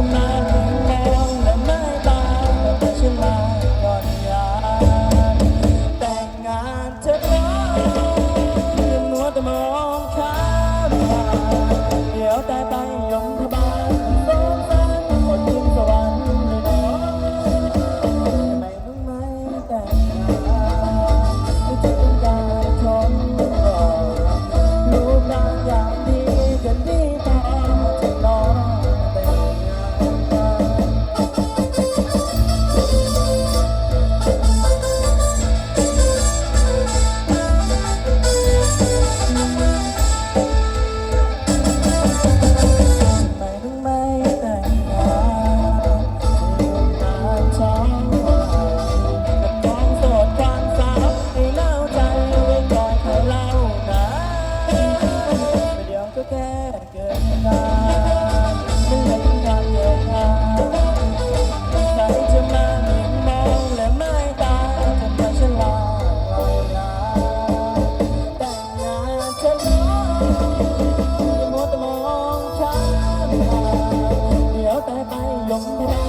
ฉันมาถึงแล้และไม่ตายแต่ฉันาก่อนยามแต่งงานจะร้องเรืองหัวต่มองข้ามผ่าเดี๋ยวตาไปยมบาลสงสารคนขึ้นสวรรค์เลยองไม่รู้ไหมแต่งงาไม่จองการชมก่อนรูปร่างยาง Bóng.